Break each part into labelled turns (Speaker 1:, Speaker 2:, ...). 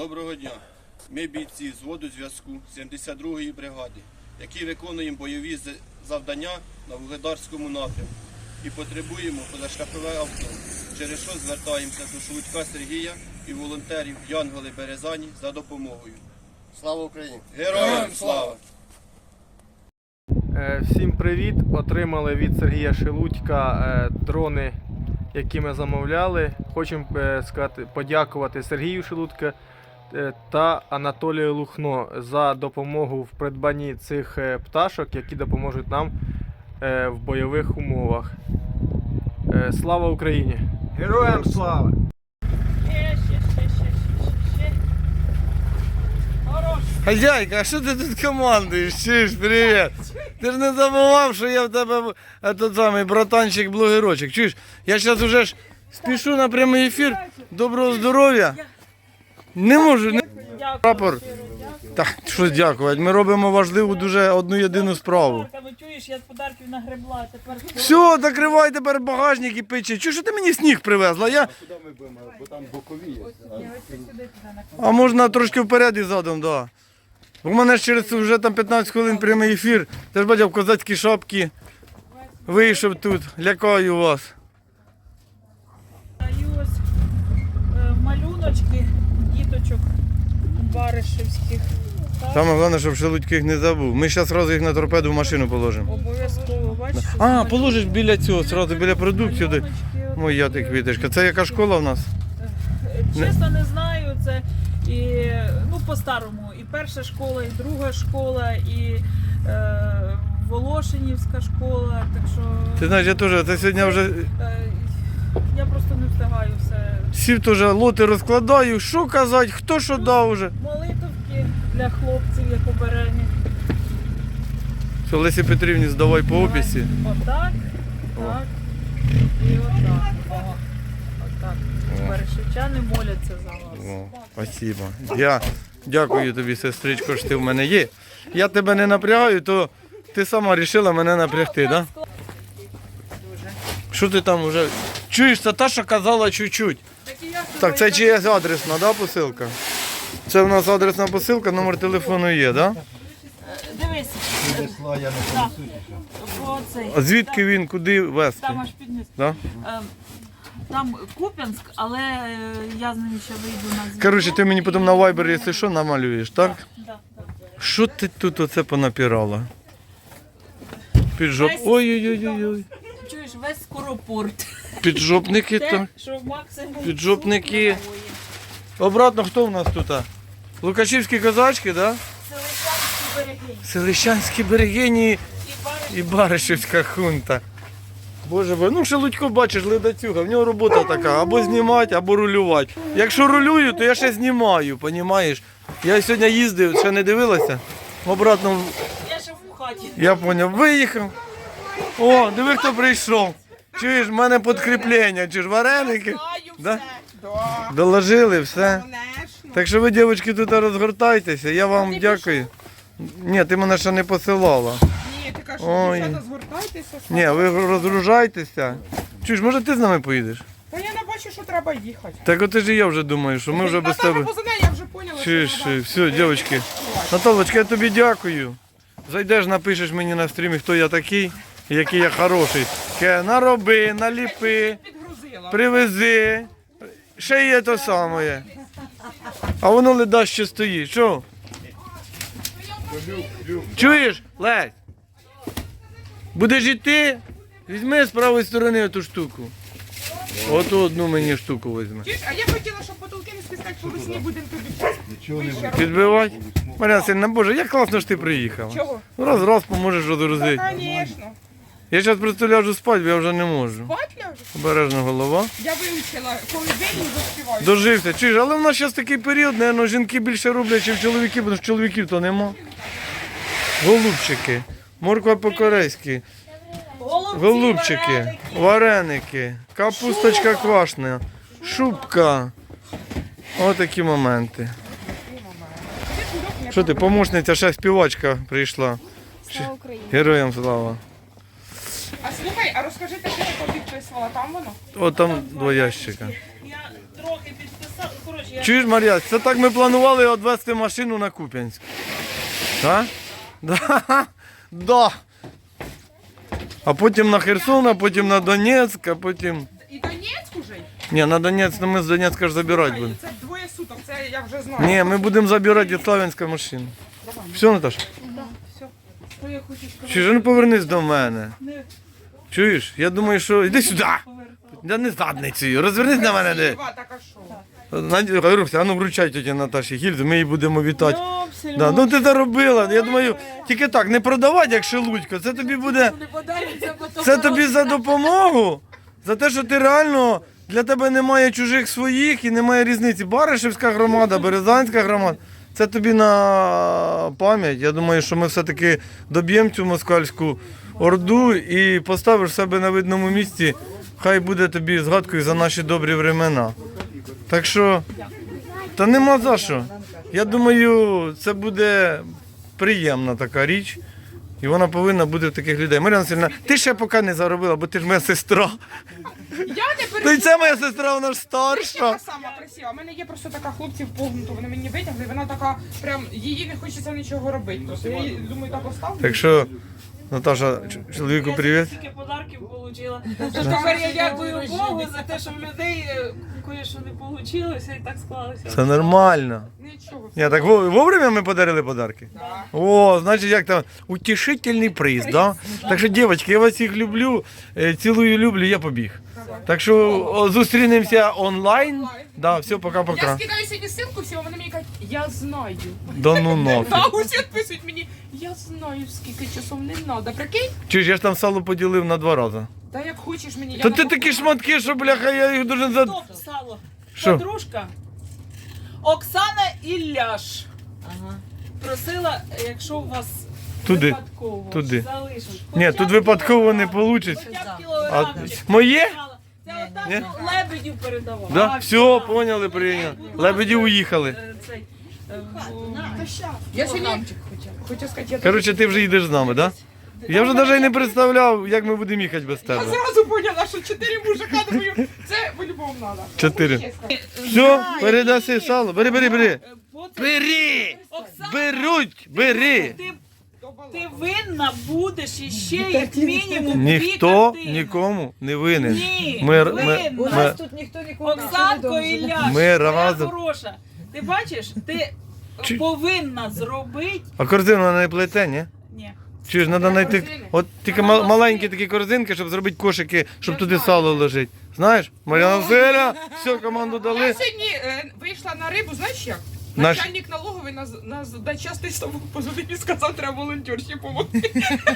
Speaker 1: Доброго дня. Ми бійці зводу зв'язку 72-ї бригади, які виконуємо бойові завдання на Вугледарському напрямку і потребуємо позашляхове авто, через що звертаємося до Шелудька Сергія і волонтерів Янголи Березані за допомогою.
Speaker 2: Слава Україні!
Speaker 1: Героям слава!
Speaker 3: Е, Всім привіт! Отримали від Сергія Шелудька е, дрони, які ми замовляли. Хочемо е, сказати, подякувати Сергію Шелудька та Анатолію Лухно за допомогу в придбанні цих е, пташок, які допоможуть нам е, в бойових умовах. Е, Слава Україні!
Speaker 4: Героям слава! Хазяйка, а що ти тут командуєш? Чуєш, привіт! Ти ж не забував, що я в тебе е, тот самий братанчик-блогерочок. Чуєш, я зараз уже ж спішу на прямий ефір. Доброго здоров'я! Не можу, не прапор. Так, що дякувати. Ми робимо важливу дуже одну єдину справу.
Speaker 5: Подарками, чуєш, я з подарків нагребла, тепер
Speaker 4: Все, закривай тепер багажник і печи. Чого що ти мені сніг привезла? Я... А можна трошки вперед і задом, так. Да. У мене ж через вже там 15 хвилин прямий ефір. Ти ж бачив в козацькій шапці. Вийшов тут, лякаю вас.
Speaker 5: Е, малюночки баришевських.
Speaker 4: Саме головне, щоб шелудьких не забув. Ми зараз одразу їх на торпеду в машину положимо.
Speaker 5: Обов'язково, бачиш? що
Speaker 4: А, положиш біля цього, одразу біля продуктів. де-. Моя ти квіточка. Це яка школа в нас?
Speaker 5: Чесно не знаю, це і ну по-старому. І перша школа, і друга школа, і е, Волошинівська школа. Так що
Speaker 4: Ти знаєш, я теж, це сьогодні вже
Speaker 5: е, я просто не встигаю все.
Speaker 4: Сів теж лоти розкладаю. Що казати, хто що дав уже.
Speaker 5: Молитовки для хлопців, як обереги.
Speaker 4: Все, Лесі Петрівні здавай по описі.
Speaker 5: Отак, так. І отак. О, отак. Берешевчани моляться за вас.
Speaker 4: О, спасибо. Я дякую тобі, сестричко, що ти в мене є. Я тебе не напрягаю, то ти сама вирішила мене напрягти, так? Да? Що ти там вже? Чуєш, це та, що казала чуть-чуть. Так, це чиясь адресна, да, посилка? Це в нас адресна посилка, номер телефону є, да?
Speaker 5: Дивись. Так.
Speaker 4: А звідки він, куди вести?
Speaker 5: Там аж підніс.
Speaker 4: Да?
Speaker 5: Ем, Там Куп'янськ, але е, я з ним ще вийду на зв'язок.
Speaker 4: Коротше, ти мені потім на Viber, якщо що, намалюєш, так?
Speaker 5: Да, да.
Speaker 4: Що ти тут оце понапірала? Піджоп. Ой-ой-ой-ой.
Speaker 5: Чуєш, весь скоропорт.
Speaker 4: Піджопники
Speaker 5: Те,
Speaker 4: там.
Speaker 5: що максимум.
Speaker 4: Піджопники. Обратно хто в нас тут? а? Лукашівські козачки, да?
Speaker 5: Селищанські береги.
Speaker 4: Селищанські берегині
Speaker 5: І бариш.
Speaker 4: Баришівська хунта. Боже бо, ну Шелудько, бачиш, ледацюга, в нього робота така, або знімати, або рулювати. Якщо рулюю, то я ще знімаю, понімаєш? Я сьогодні їздив, ще не дивилася. Обратно,
Speaker 5: Я ще в хаті.
Speaker 4: я зрозумів, виїхав. О, диви, хто прийшов. Чуєш, в мене підкріплення, ж вареники? Да? Доложили все. Так що ви, дівчатки, тут розгортайтеся, я вам дякую. Ні, ти мене ще не посилала.
Speaker 6: Ні, ти кажеш,
Speaker 4: Ой.
Speaker 6: дівчата, згортайтеся.
Speaker 4: Ні, ви розгружайтеся. Чуєш, може ти з нами поїдеш?
Speaker 6: Та я не бачу, що треба їхати.
Speaker 4: Так от і я вже думаю, що ми вже без тебе.
Speaker 6: Позади, я вже поняла,
Speaker 4: Чуєш,
Speaker 6: що треба.
Speaker 4: все, дівчатки. Наталочка, я тобі дякую. Зайдеш, напишеш мені на стрімі, хто я такий, який я хороший. Ке, нароби, наліпи, привези. Ще є то саме. А воно леда ще стоїть. Що? Чуєш, Лесь? Будеш іти? Візьми з правої сторони ту штуку. Оту одну мені штуку візьми.
Speaker 6: Чуєш, а я хотіла, щоб потолки не спискати по весні будемо тобі.
Speaker 4: Підбивати? Мар'яна Сильна, боже, як класно що ти приїхала.
Speaker 6: Чого?
Speaker 4: Раз раз поможеш розгрузити.
Speaker 6: Звісно.
Speaker 4: Я зараз просто ляжу спати, бо я вже не можу.
Speaker 6: Спать ляжеш?
Speaker 4: Обережно голова.
Speaker 6: Я вивчила, коли день заспіваю.
Speaker 4: Дожився. Чуєш, але в нас зараз такий період, напевно, жінки більше роблять, ніж чоловіки, бо чоловіків то нема. Голубчики, морква по-корейськи, голубчики,
Speaker 5: вареники.
Speaker 4: капусточка квашна, шубка. Отакі моменти. Що ти, помощниця, ще співачка прийшла. Героям слава.
Speaker 6: А слухай, а розкажи, те, що ти підписувала, там воно?
Speaker 4: О, там два ящика.
Speaker 5: Я трохи підписала. Коротше,
Speaker 4: Чуєш, Мар'я, це так ми планували відвезти машину на Куп'янськ. Так? Да? Да. А потім на Херсон, а потім на Донецьк, а потім.
Speaker 6: І Донецьк уже?
Speaker 4: Ні, на Донецьк, ну ми з Донецька ж забирати будемо.
Speaker 6: Це двоє суток, це я вже знаю.
Speaker 4: Ні, ми будемо забирати від Славянська машину. Все, Наташа?
Speaker 5: Що я хочу сказати?
Speaker 4: Чи ж ну повернись до мене?
Speaker 5: Не
Speaker 4: Чуєш? Я думаю, що. Іди сюди! Я не задницею. Розвернись на мене. Де.
Speaker 6: Так а що?
Speaker 4: Надя, Руся, а ну вручай тіті Наташі гільзу, ми її будемо вітати.
Speaker 5: Йопсель,
Speaker 4: Да, ну ти заробила. Я думаю, тільки так, не продавати як шелудько. Це тобі буде.
Speaker 5: не подариться, бо то
Speaker 4: Це тобі за допомогу. За те, що ти реально для тебе немає чужих своїх і немає різниці. Баришевська громада, Березанська громада. Це тобі на пам'ять. Я думаю, що ми все-таки доб'ємо цю москальську орду і поставиш себе на видному місці. Хай буде тобі згадкою за наші добрі времена. Так що, та нема за що. Я думаю, це буде приємна така річ. І вона повинна бути в таких людей. Мар'яна Васильівна, ти ще поки не заробила, бо ти ж моя сестра.
Speaker 6: Я не
Speaker 4: Та й
Speaker 6: переживаю.
Speaker 4: це моя сестра, вона ж старша.
Speaker 6: Така сама красива. У мене є просто така хлопців погнута, вони мені витягли, вона така, прям її не хочеться нічого робити. Просто я її, думаю, так оставлю.
Speaker 4: Так що, Наташа, чоловіку привіт.
Speaker 5: Стільки подарків отримала. Тепер я дякую Богу за те, що в людей е, кое-що не вийшло і так склалося.
Speaker 4: Це нормально.
Speaker 6: Нічого.
Speaker 4: Ні, так вовремя ми подарили подарки.
Speaker 6: Да.
Speaker 4: О, значить, як там утішительний приз, да? Так що, дівчатки, я вас всіх люблю, е, цілую, люблю, я побіг. Так що зустрінемося онлайн. Да, все,
Speaker 6: Я
Speaker 4: пока-пока.
Speaker 6: скидаю сьогодні ссылку всього, вони мені кажуть, я знаю.
Speaker 4: Да ну нафіг.
Speaker 6: А усі відписують мені, я знаю, скільки часов не треба. Прикинь?
Speaker 4: Чуєш, я ж там сало поділив на два рази.
Speaker 6: Та як хочеш мені. я
Speaker 4: Та ти такі шматки, що бляха, я їх дуже за.
Speaker 5: Стоп, сало.
Speaker 4: Що?
Speaker 5: Подружка Оксана Ілляш просила, якщо у вас
Speaker 4: Туди,
Speaker 5: випадково
Speaker 4: туди.
Speaker 5: залишить.
Speaker 4: Ні, тут випадково не вийде.
Speaker 5: Хоча б
Speaker 4: А, моє?
Speaker 5: Це отак,
Speaker 4: Ні?
Speaker 5: ну, лебедів передавала.
Speaker 4: Да? Все, поняли, прийняли. Лебеді уїхали.
Speaker 5: Е, цей,
Speaker 6: Я сьогодні хочу сказати, я
Speaker 4: Коротше, ти вже їдеш з нами, так? Да? Я вже навіть не представляв, як ми будемо їхати без тебе.
Speaker 6: Я зразу поняла, що чотири мужика, думаю, це по-любому треба.
Speaker 4: Чотири. Все, передаси сало. Бери, бери, бери.
Speaker 5: е,
Speaker 4: Бери! Беруть, бери!
Speaker 5: ти, винна будеш іще як мінімум дві
Speaker 4: Ніхто
Speaker 5: картини.
Speaker 4: нікому не винен.
Speaker 5: Ні,
Speaker 4: Ми,
Speaker 5: винна.
Speaker 4: ми,
Speaker 2: У
Speaker 4: ми,
Speaker 2: нас тут ніхто нікого не
Speaker 5: Оксанко. Ілляш,
Speaker 4: Ми разом.
Speaker 5: хороша. Ти бачиш, ти
Speaker 4: Чи-
Speaker 5: повинна зробити.
Speaker 4: а корзину вона не плете, ні?
Speaker 5: Ні.
Speaker 4: Чи ж треба знайти от тільки мал- маленькі такі корзинки, щоб зробити кошики, щоб туди сало лежить. Знаєш? Мар'яна Василя, все, команду дали.
Speaker 6: Я сьогодні е, вийшла на рибу, знаєш як?
Speaker 4: Наш-
Speaker 6: Начальник налоговий нас, нас дочасний ставок позвонив і сказав, треба волонтерші допомогти.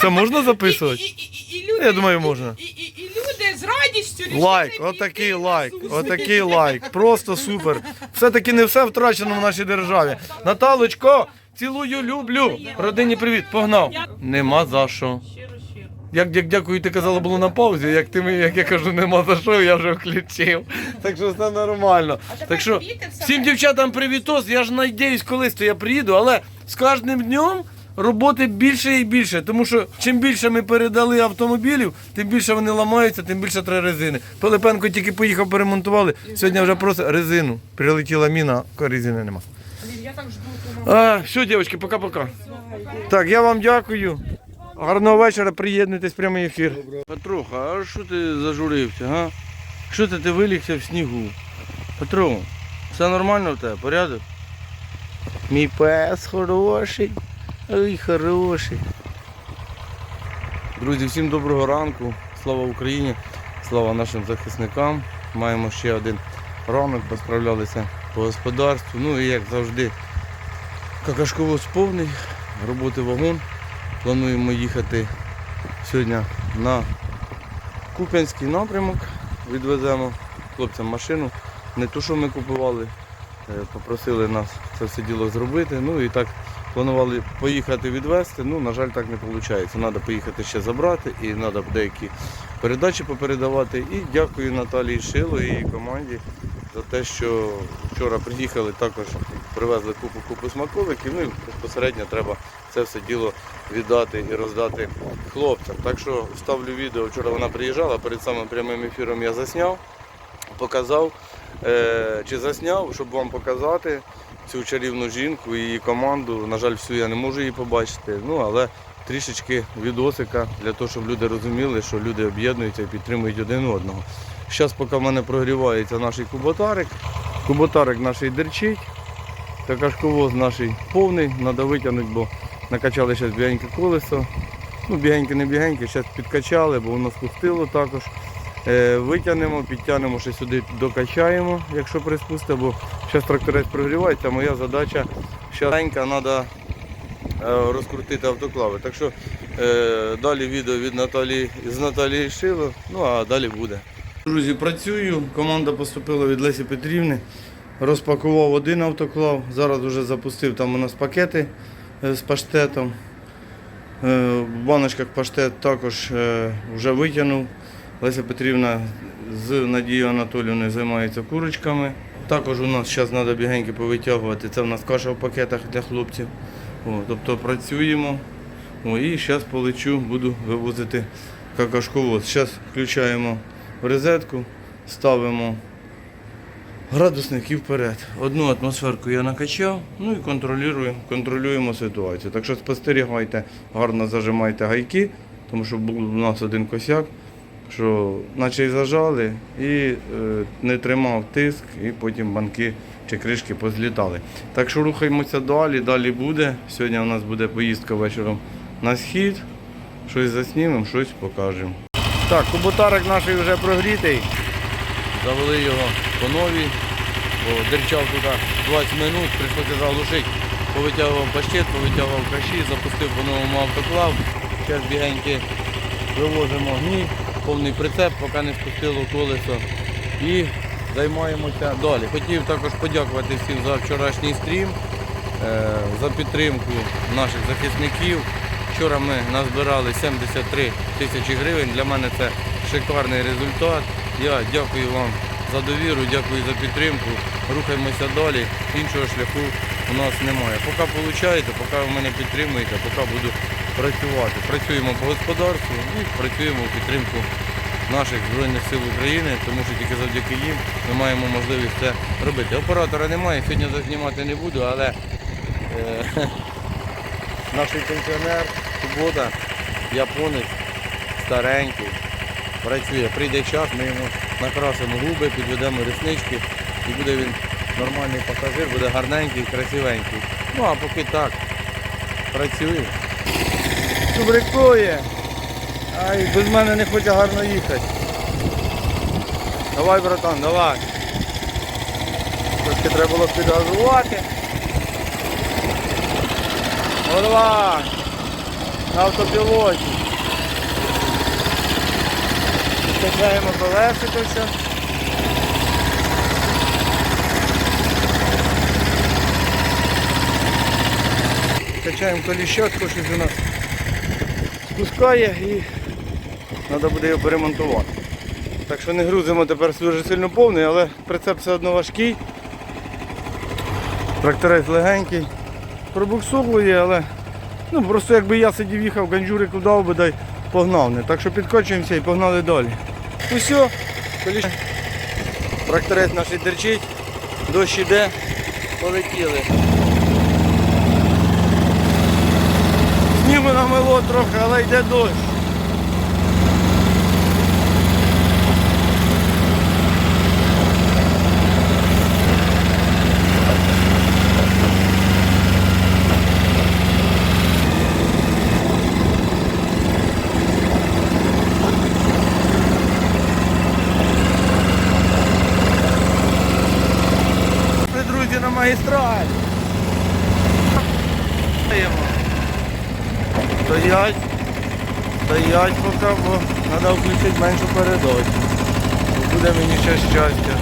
Speaker 4: Це можна записувати?
Speaker 6: і, і, і, і люди,
Speaker 4: Я думаю, можна.
Speaker 6: І, і, і з радістю рішили
Speaker 4: Лайк,
Speaker 6: піти
Speaker 4: отакий
Speaker 6: на
Speaker 4: лайк,
Speaker 6: зустріч.
Speaker 4: отакий лайк. Просто супер. Все-таки не все втрачено в нашій державі. Наталочко, цілую, люблю. Родині привіт, погнав. Нема за що.
Speaker 5: Щиро, щиро.
Speaker 4: Як, як дякую, ти казала, було на паузі. Як ти мені- як я кажу, нема за що, я вже включив. Так що все нормально.
Speaker 6: А тепер
Speaker 4: Так що всім дівчатам привітос. Я ж надіюсь, колись то я приїду, але з кожним днем роботи більше і більше. Тому що чим більше ми передали автомобілів, тим більше вони ламаються, тим більше треба резини. Пилипенко тільки поїхав, перемонтували. Сьогодні вже просто резину. Прилетіла міна, а резини нема.
Speaker 6: Я так жду.
Speaker 4: А, все, дівчатки, пока-пока. Так, я вам дякую. Гарного вечора, приєднуйтесь в прямий ефір. Петруха, а що ти зажурився, га? Що ти, ти вилігся в снігу? Петро, все нормально в тебе, порядок? Мій пес хороший. Ой, хороший. Друзі, всім доброго ранку. Слава Україні, слава нашим захисникам. Маємо ще один ранок, посправлялися по господарству. Ну і як завжди, какашковоз повний, роботи вагон. Плануємо їхати сьогодні на Куп'янський напрямок. Відвеземо хлопцям машину. Не ту, що ми купували, е, попросили нас це все діло зробити. Ну і так планували поїхати відвезти. Ну, на жаль, так не виходить. Треба поїхати ще забрати і треба деякі передачі попередавати. І дякую Наталії Шило і команді за те, що вчора приїхали, також привезли купу купу смаколиків. Ну і безпосередньо треба це все діло віддати і роздати хлопцям. Так що вставлю відео. Вчора вона приїжджала, перед самим прямим ефіром я засняв, показав. е, чи засняв, щоб вам показати цю чарівну жінку і її команду. На жаль, всю я не можу її побачити. Ну, але трішечки відосика для того, щоб люди розуміли, що люди об'єднуються і підтримують один одного. Зараз, поки в мене прогрівається наш куботарик, куботарик наш дерчить, та кашковоз наш повний, треба витягнути, бо накачали зараз бігеньке колесо. Ну, бігеньке, не бігеньке, зараз підкачали, бо воно спустило також. Е, витягнемо, підтягнемо ще сюди, докачаємо, якщо приспусти, бо зараз тракторець прогрівається. Моя задача щаленька, треба розкрутити автоклави. Так що е, далі відео від Наталі з Наталії Шило, ну а далі буде. Друзі, працюю. Команда поступила від Лесі Петрівни. Розпакував один автоклав. Зараз вже запустив там у нас пакети е, з паштетом. В баночках паштет також вже витягнув. Леся Петрівна з Надією Анатоліївною займається курочками. Також у нас зараз треба бігеньки повитягувати. Це в нас каша в пакетах для хлопців. О, тобто працюємо. О, і зараз полечу, буду вивозити какашковоз. Зараз включаємо в розетку, ставимо градусник і вперед. Одну атмосферку я накачав, ну і контролюємо, контролюємо ситуацію. Так що спостерігайте, гарно зажимайте гайки, тому що був у нас один косяк, що наче й зажали і е, не тримав тиск, і потім банки чи кришки позлітали. Так що рухаємося далі, далі буде. Сьогодні у нас буде поїздка вечором на схід. Щось заснімемо, щось покажемо. Так, куботарик наш вже прогрітий. Завели його по новій, бо дерчав туди 20 минут, прийшлося заглушити. Повитягував паштет, повитягував каші, запустив по новому автоклав. Зараз бігеньки вивозимо гні, повний прицеп, поки не спустило колесо. І займаємося далі. Хотів також подякувати всім за вчорашній стрім, е, за підтримку наших захисників. Вчора ми назбирали 73 тисячі гривень. Для мене це шикарний результат. Я дякую вам за довіру, дякую за підтримку. Рухаємося далі. Іншого шляху у нас немає. Поки виходить, поки ви мене підтримуєте, поки буду працювати. Працюємо по господарству і працюємо у підтримку наших Збройних сил України, тому що тільки завдяки їм ми маємо можливість це робити. Оператора немає, сьогодні зазнімати не буду, але е, наш пенсіонер, субота, японець, старенький, працює. Прийде час, ми йому накрасимо губи, підведемо реснички і буде він нормальний пасажир, буде гарненький, красивенький. Ну а поки так, працює. Чубрикує. Ай, без мене не хоче гарно їхати. Давай, братан, давай. Трошки треба було підгазувати. О, давай. На автопілоті. Підкачаємо колесико. Качаємо коліщатку, щось у нас спускає і треба буде його перемонтувати. Так що не грузимо тепер дуже сильно повний, але прицеп все одно важкий. Тракторець легенький. Пробуксовує, але ну, просто якби я сидів їхав, ганджурик дав би, дай погнав не. Так що підкочуємося і погнали далі. Усе, коліш... тракторець наш дерчить, дощ іде, полетіли. Снігу намело трохи, але йде дощ. Ми, друзі, на магістралі. Стоїмо. Стоять. Стоять поки, бо треба включити меншу передачу. Буде мені ще щастя.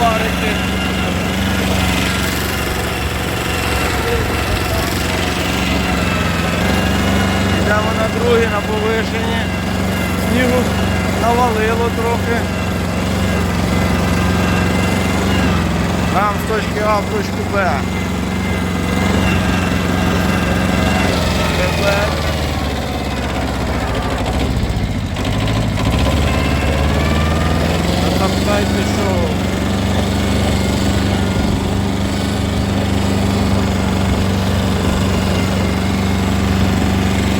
Speaker 4: Парики. Йдемо на друге, на повишенні. Снігу навалило трохи. Нам з точки А в точку Б. Тепер. А там знаєте що?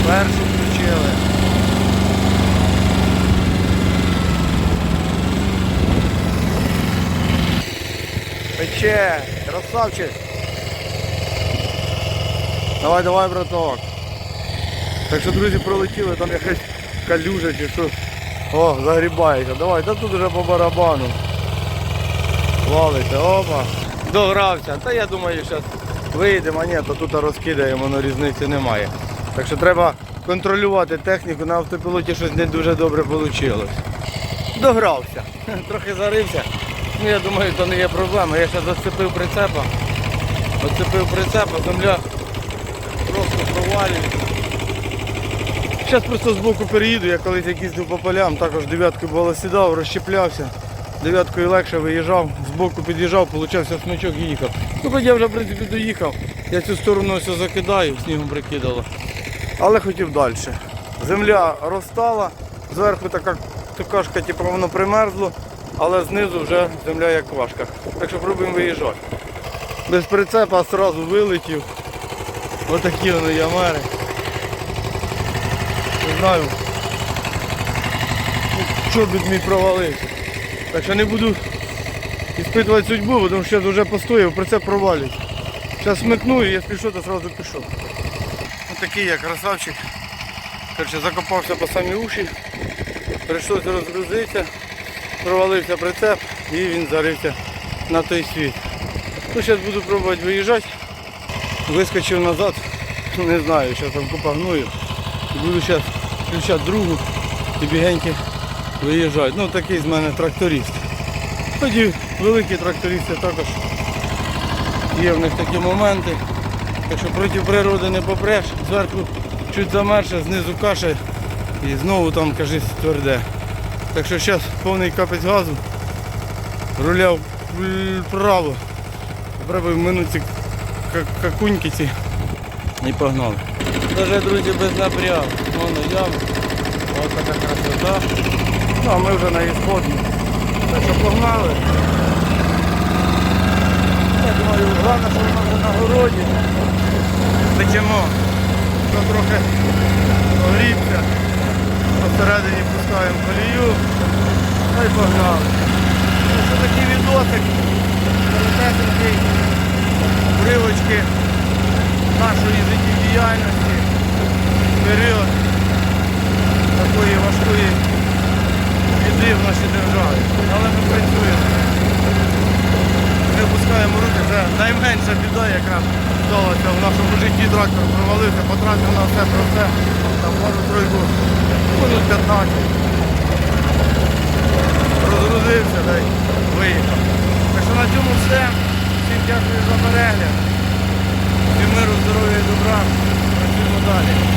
Speaker 4: Першу включили. Пече, красавчик. Давай, давай, браток. Так що, друзі, пролетіли, там якась калюжа чи що. О, загрібається. Давай, та тут вже по барабану. Валиться, опа. Догрався. Та я думаю, зараз вийдемо, а ні, то тут розкидаємо, воно різниці немає. Так що треба контролювати техніку, на автопілоті щось не дуже добре вийшло. Догрався. Трохи зарився. Ну я думаю, то не є проблема. Я ще зацепив прицепа. Оцепив прицепа, земля просто провалюється. Зараз просто збоку переїду, я колись як їздив по полям, також дев'яткою було сідав, розщеплявся. Дев'яткою легше виїжджав, збоку під'їжджав, получався смичок і їхав. Ну хоч я вже в принципі доїхав. Я цю сторону все закидаю, снігом прикидало. Але хотів далі. Земля розстала, зверху така тукашка, типу воно примерзло, але знизу вже земля як квашка. Так що пробуємо виїжджати. Без прицепа одразу вилетів. Отакі вони ямери. Не знаю. ну, Чобіт мій провалився. Так що не буду іспитувати судьбу, тому що вже постояв, прицеп провалюється. Зараз смикну і якщо що, то одразу пішов. Ось такий я красавчик. Короче, закопався по самі уші. Прийшлося розгрузитися, провалився прицеп і він зарився на той світ. Ну, зараз буду пробувати виїжджати. Вискочив назад, не знаю, зараз там купа гною. Буду зараз включати другу і бігеньки виїжджати. Ну такий з мене тракторист. Тоді великі трактористи також є в них такі моменти. Так що проти природи не попреш, зверху чуть замерше, знизу каша і знову там кажись тверде. Так що зараз повний капець газу, руля вправо, пробую минуті какуньки ці і погнали. Даже, друзі, без напрягу. Воно яма. Ось така красота. Ну а ми вже на ісході. Так що погнали. Я думаю, головне, що воно вже на городі. Печемо. Що трохи огрівся. Посередині пускаємо колію. Та й погнали. Ось такий відосик. Коротесенький. Уривочки нашої життєдіяльності. Період такої важкої біди в нашій державі. Але ми працюємо. Не опускаємо руки, це найменша біда, яка сталася в нашому житті. Трактор провалився, потратив на все про все. Там пару тройку, може 15. Розгрузився та й виїхав. Так що на цьому все. Всім дякую за перегляд. Всім миру, здоров'я і добра. Працюємо далі.